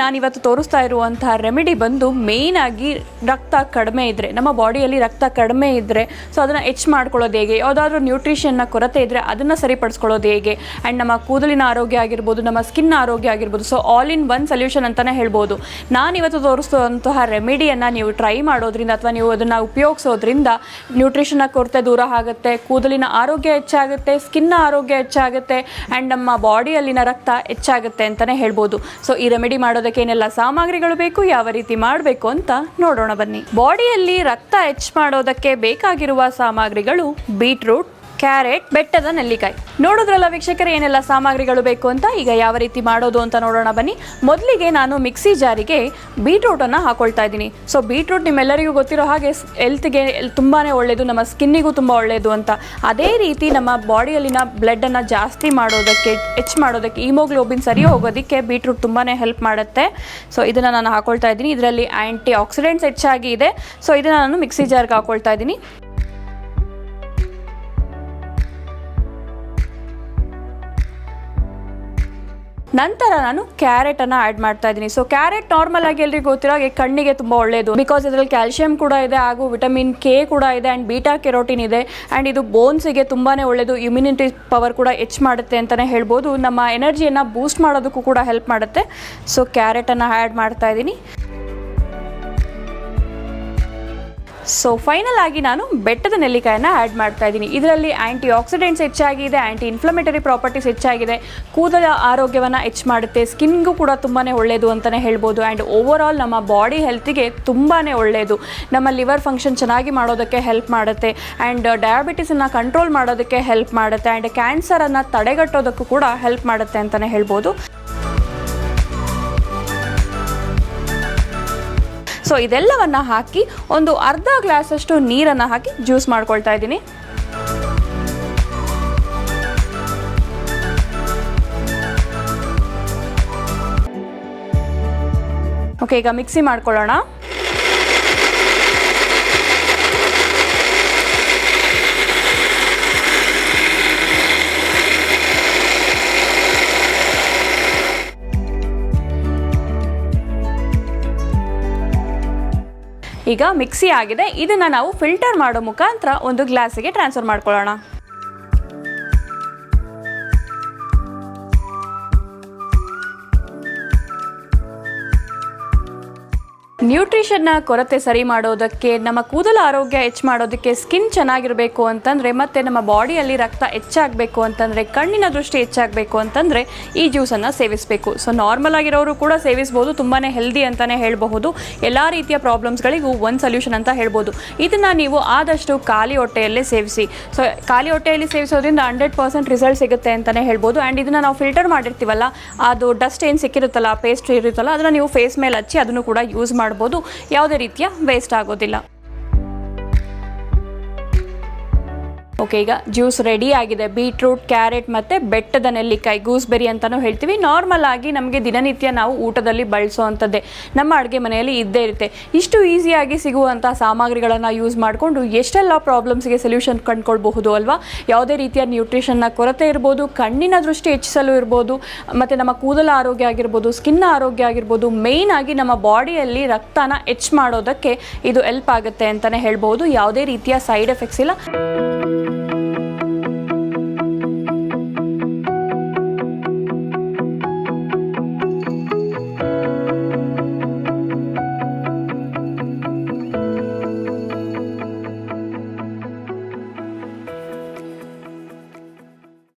ನಾನಿವತ್ತು ತೋರಿಸ್ತಾ ಇರುವಂತಹ ರೆಮಿಡಿ ಬಂದು ಮೇನ್ ಆಗಿ ರಕ್ತ ಕಡಿಮೆ ಇದ್ರೆ, ನಮ್ಮ ಬಾಡಿಯಲ್ಲಿ ರಕ್ತ ಕಡಿಮೆ ಇದ್ದರೆ ಸೊ ಅದನ್ನ ಹೆಚ್ಚು ಮಾಡ್ಕೊಳ್ಳೋದು ಹೇಗೆ? ಯಾವುದಾದ್ರು ನ್ಯೂಟ್ರಿಷನ್ನ ಕೊರತೆ ಇದ್ರೆ ಅದನ್ನ ಸರಿಪಡಿಸ್ಕೊಳ್ಳೋದು ಹೇಗೆ? ಅಂಡ್ ನಮ್ಮ ಕೂದಲಿನ ಆರೋಗ್ಯ ಆಗಿರ್ಬೋದು, ನಮ್ಮ ಸ್ಕಿನ್ ಆರೋಗ್ಯ ಆಗಿರ್ಬೋದು so all in one solution ಅಂತಾನೆ ಹೇಳ್ಬೋದು. ನಾನಿವತ್ತು ತೋರಿಸುವಂತಹ ರೆಮಿಡಿಯನ್ನ ನೀವು ಟ್ರೈ ಮಾಡೋದ್ರಿಂದ ಅಥವಾ ನೀವು ಅದನ್ನ ಉಪಯೋಗಿಸೋದ್ರಿಂದ ನ್ಯೂಟ್ರಿಷನ್ನ ಕೊರತೆ ದೂರ ಆಗುತ್ತೆ, ಕೂದಲಿನ ಆರೋಗ್ಯ ಹೆಚ್ಚಾಗುತ್ತೆ ಸ್ಕಿನ್ನ ಆರೋಗ್ಯ ಹೆಚ್ಚಾಗುತ್ತೆ ಅಂಡ್ ನಮ್ಮ ಬಾಡಿಯಲ್ಲಿನ ರಕ್ತ ಹೆಚ್ಚಾಗುತ್ತೆ ಅಂತಾನೆ ಹೇಳ್ಬೋದು. ಸೊ ಈ ರೆಮಿಡಿ ಮಾಡೋದಕ್ಕೆ ಏನೆಲ್ಲ ಸಾಮಗ್ರಿಗಳು ಬೇಕು, ಯಾವ ರೀತಿ ಮಾಡಬೇಕು ಅಂತ ನೋಡೋಣ ಬನ್ನಿ. ಬಾಡಿಯಲ್ಲಿ ರಕ್ತ ಹೆಚ್ಚು ಮಾಡೋದಕ್ಕೆ ಬೇಕಾಗಿರುವ ಸಾಮಗ್ರಿಗಳು ಬೀಟ್ರೂಟ್ ಕ್ಯಾರೆಟ್, ಬೆಟ್ಟದ ನೆಲ್ಲಿಕಾಯಿ. ನೋಡೋದ್ರಲ್ಲ ವೀಕ್ಷಕರು ಏನೆಲ್ಲ ಸಾಮಗ್ರಿಗಳು ಬೇಕು ಅಂತ? ಈಗ ಯಾವ ರೀತಿ ಮಾಡೋದು ಅಂತ ನೋಡೋಣ ಬನ್ನಿ. ಮೊದಲಿಗೆ ನಾನು ಮಿಕ್ಸಿ ಜಾರಿಗೆ ಬೀಟ್ರೂಟನ್ನು ಹಾಕೊಳ್ತಾ ಇದ್ದೀನಿ. ಸೊ ಬೀಟ್ರೂಟ್ ನಿಮ್ಮೆಲ್ಲರಿಗೂ ಗೊತ್ತಿರೋ ಹಾಗೆ ಹೆಲ್ತ್ಗೆ ತುಂಬಾ ಒಳ್ಳೆಯದು ನಮ್ಮ ಸ್ಕಿನ್ನಿಗೂ ತುಂಬ ಒಳ್ಳೆಯದು ಅಂತ. ಅದೇ ರೀತಿ ನಮ್ಮ ಬಾಡಿಯಲ್ಲಿನ ಬ್ಲಡ್ಡನ್ನು ಜಾಸ್ತಿ ಮಾಡೋದಕ್ಕೆ, ಹೆಚ್ಚು ಮಾಡೋದಕ್ಕೆ ಈಮೋಗ್ಲೋಬಿನ್ ಸರಿ ಹೋಗೋದಕ್ಕೆ ಬೀಟ್ರೂಟ್ ತುಂಬಾ ಹೆಲ್ಪ್ ಮಾಡುತ್ತೆ. ಸೊ ಇದನ್ನು ನಾನು ಹಾಕೊಳ್ತಾ ಇದ್ದೀನಿ. ಇದರಲ್ಲಿ ಆ್ಯಂಟಿ ಆಕ್ಸಿಡೆಂಟ್ಸ್ ಹೆಚ್ಚಾಗಿ ಇದೆ. ಸೊ ಇದನ್ನು ನಾನು ಮಿಕ್ಸಿ ಜಾರ್ಗೆ ಹಾಕೊಳ್ತಾ ಇದ್ದೀನಿ. ನಂತರ ನಾನು ಕ್ಯಾರೆಟನ್ನು ಆ್ಯಡ್ ಮಾಡ್ತಾ ಇದ್ದೀನಿ. ಸೊ ಕ್ಯಾರೆಟ್ ನಾರ್ಮಲ್ ಆಗಿ ಎಲ್ರಿಗೂ ಗೊತ್ತಿರೋ ಹಾಗೆ ಕಣ್ಣಿಗೆ ತುಂಬ ಒಳ್ಳೆಯದು ಬಿಕಾಸ್ ಇದರಲ್ಲಿ ಕ್ಯಾಲ್ಶಿಯಂ ಕೂಡ ಇದೆ, ಹಾಗೂ ವಿಟಮಿನ್ ಕೆ ಕೂಡ ಇದೆ ಆ್ಯಂಡ್ ಬೀಟಾ ಕೆರೋಟಿನ್ ಇದೆ. ಆ್ಯಂಡ್ ಇದು ಬೋನ್ಸಿಗೆ ತುಂಬಾ ಒಳ್ಳೆಯದು ಇಮ್ಯುನಿಟಿ ಪವರ್ ಕೂಡ ಹೆಚ್ಚು ಮಾಡುತ್ತೆ ಅಂತಲೇ ಹೇಳ್ಬೋದು. ನಮ್ಮ ಎನರ್ಜಿಯನ್ನು ಬೂಸ್ಟ್ ಮಾಡೋದಕ್ಕೂ ಕೂಡ ಹೆಲ್ಪ್ ಮಾಡುತ್ತೆ. ಸೊ ಕ್ಯಾರೆಟನ್ನು ಆ್ಯಡ್ ಮಾಡ್ತಾ ಇದ್ದೀನಿ. ಸೊ ಫೈನಲ್ ಆಗಿ ನಾನು ಬೆಟ್ಟದ ನೆಲ್ಲಿಕಾಯನ್ನು ಆ್ಯಡ್ ಮಾಡ್ತಾ ಇದ್ದೀನಿ. ಇದರಲ್ಲಿ ಆ್ಯಂಟಿ ಆಕ್ಸಿಡೆಂಟ್ಸ್ ಹೆಚ್ಚಾಗಿದೆ ಆ್ಯಂಟಿ ಇನ್ಫ್ಲಮೇಟರಿ ಪ್ರಾಪರ್ಟೀಸ್ ಹೆಚ್ಚಾಗಿದೆ. ಕೂದಲ ಆರೋಗ್ಯವನ್ನು ಹೆಚ್ಚು ಮಾಡುತ್ತೆ. ಸ್ಕಿನ್ಗೂ ಕೂಡ ತುಂಬಾ ಒಳ್ಳೆಯದು ಅಂತಲೇ ಹೇಳ್ಬೋದು. ಆ್ಯಂಡ್ ಓವರ್ ಆಲ್ ನಮ್ಮ ಬಾಡಿ ಹೆಲ್ತಿಗೆ ತುಂಬಾ ಒಳ್ಳೆಯದು ನಮ್ಮ ಲಿವರ್ ಫಂಕ್ಷನ್ ಚೆನ್ನಾಗಿ ಮಾಡೋದಕ್ಕೆ ಹೆಲ್ಪ್ ಮಾಡುತ್ತೆ. ಆ್ಯಂಡ್ ಡಯಾಬಿಟಿಸನ್ನು ಕಂಟ್ರೋಲ್ ಮಾಡೋದಕ್ಕೆ ಹೆಲ್ಪ್ ಮಾಡುತ್ತೆ. ಆ್ಯಂಡ್ ಕ್ಯಾನ್ಸರನ್ನು ತಡೆಗಟ್ಟೋದಕ್ಕೂ ಕೂಡ ಹೆಲ್ಪ್ ಮಾಡುತ್ತೆ ಅಂತಲೇ ಹೇಳ್ಬೋದು. ಸೊ ಇದೆಲ್ಲವನ್ನು ಹಾಕಿ ಒಂದು ಅರ್ಧ ಗ್ಲಾಸಷ್ಟು ನೀರನ್ನು ಹಾಕಿ ಜ್ಯೂಸ್ ಮಾಡ್ಕೊಳ್ತಾ ಇದ್ದೀನಿ. ಓಕೆ ಈಗ ಮಿಕ್ಸಿ ಮಾಡ್ಕೊಳ್ಳೋಣ. ಈಗ ಮಿಕ್ಸಿ ಆಗಿದೆ. ಇದನ್ನು ನಾವು ಫಿಲ್ಟರ್ ಮಾಡೋ ಮುಖಾಂತರ ಒಂದು ಗ್ಲಾಸಿಗೆ ಟ್ರಾನ್ಸ್ಫರ್ ಮಾಡ್ಕೊಳ್ಳೋಣ. ನ್ಯೂಟ್ರಿಷನ್ನ ಕೊರತೆ ಸರಿ ಮಾಡೋದಕ್ಕೆ, ನಮ್ಮ ಕೂದಲ ಆರೋಗ್ಯ ಹೆಚ್ಚು ಮಾಡೋದಕ್ಕೆ ಸ್ಕಿನ್ ಚೆನ್ನಾಗಿರಬೇಕು ಅಂತಂದರೆ, ಮತ್ತು ನಮ್ಮ ಬಾಡಿಯಲ್ಲಿ ರಕ್ತ ಹೆಚ್ಚಾಗಬೇಕು ಅಂತಂದರೆ, ಕಣ್ಣಿನ ದೃಷ್ಟಿ ಹೆಚ್ಚಾಗಬೇಕು ಅಂತಂದರೆ ಈ ಜ್ಯೂಸನ್ನು ಸೇವಿಸಬೇಕು. ಸೊ ನಾರ್ಮಲ್ ಆಗಿರೋರು ಕೂಡ ಸೇವಿಸ್ಬೋದು ತುಂಬಾ ಹೆಲ್ದಿ ಅಂತಲೇ ಹೇಳಬಹುದು. ಎಲ್ಲ ರೀತಿಯ ಪ್ರಾಬ್ಲಮ್ಸ್ಗಳಿಗೂ ಒಂದು ಸೊಲ್ಯೂಷನ್ ಅಂತ ಹೇಳ್ಬೋದು. ಇದನ್ನು ನೀವು ಆದಷ್ಟು ಖಾಲಿ ಹೊಟ್ಟೆಯಲ್ಲೇ ಸೇವಿಸಿ. ಸೊ ಖಾಲಿ ಹೊಟ್ಟೆಯಲ್ಲಿ ಸೇವಿಸೋದ್ರಿಂದ ಹಂಡ್ರೆಡ್ ಪರ್ಸೆಂಟ್ ರಿಸಲ್ಟ್ ಸಿಗುತ್ತೆ ಅಂತಲೇ ಹೇಳ್ಬೋದು. ಆ್ಯಂಡ್ ಇದನ್ನು ನಾವು ಫಿಲ್ಟರ್ ಮಾಡಿರ್ತೀವಲ್ಲ, ಅದು ಡಸ್ಟ್ ಏನು ಸಿಕ್ಕಿರುತ್ತಲ್ಲ ಪೇಸ್ಟ್ ಇರುತ್ತಲ್ಲ, ಅದನ್ನು ನೀವು ಫೇಸ್ ಮೇಲೆ ಹಚ್ಚಿ, ಅದನ್ನು ಕೂಡ ಯೂಸ್ ಮಾಡ್ಬೋದು. ಯಾವುದೇ ರೀತಿಯ ವೇಸ್ಟ್ ಆಗೋದಿಲ್ಲ. ಓಕೆ ಈಗ ಜ್ಯೂಸ್ ರೆಡಿ ಆಗಿದೆ. ಬೀಟ್ರೂಟ್ ಕ್ಯಾರೆಟ್ ಮತ್ತು ಬೆಟ್ಟದ ನೆಲ್ಲಿಕಾಯಿ ಗೂಸ್ಬೆರಿ ಅಂತಲೂ ಹೇಳ್ತೀವಿ. ನಾರ್ಮಲ್ ಆಗಿ ನಮಗೆ ದಿನನಿತ್ಯ ನಾವು ಊಟದಲ್ಲಿ ಬಳಸೋ ಅಂಥದ್ದೇ ನಮ್ಮ ಅಡುಗೆ ಮನೆಯಲ್ಲಿ ಇದ್ದೇ ಇರುತ್ತೆ. ಇಷ್ಟು ಈಸಿಯಾಗಿ ಸಿಗುವಂಥ ಸಾಮಗ್ರಿಗಳನ್ನು ಯೂಸ್ ಮಾಡಿಕೊಂಡು ಎಷ್ಟೆಲ್ಲ ಪ್ರಾಬ್ಲಮ್ಸ್ಗೆ ಸೊಲ್ಯೂಷನ್ ಕಂಡುಕೊಳ್ಬಹುದು ಅಲ್ವಾ? ಯಾವುದೇ ರೀತಿಯ ನ್ಯೂಟ್ರಿಷನ್ನ ಕೊರತೆ ಇರ್ಬೋದು, ಕಣ್ಣಿನ ದೃಷ್ಟಿ ಹೆಚ್ಚಿಸಲು ಇರ್ಬೋದು, ಮತ್ತು ನಮ್ಮ ಕೂದಲ ಆರೋಗ್ಯ ಆಗಿರ್ಬೋದು ಸ್ಕಿನ್ ಆರೋಗ್ಯ ಆಗಿರ್ಬೋದು ಮೇಯ್ನ್ ಆಗಿ ನಮ್ಮ ಬಾಡಿಯಲ್ಲಿ ರಕ್ತನ ಹೆಚ್ಚು ಮಾಡೋದಕ್ಕೆ ಇದು ಹೆಲ್ಪ್ ಆಗುತ್ತೆ ಅಂತಲೇ ಹೇಳ್ಬೋದು. ಯಾವುದೇ ರೀತಿಯ ಸೈಡ್ ಎಫೆಕ್ಟ್ಸ್ ಇಲ್ಲ. Thank you.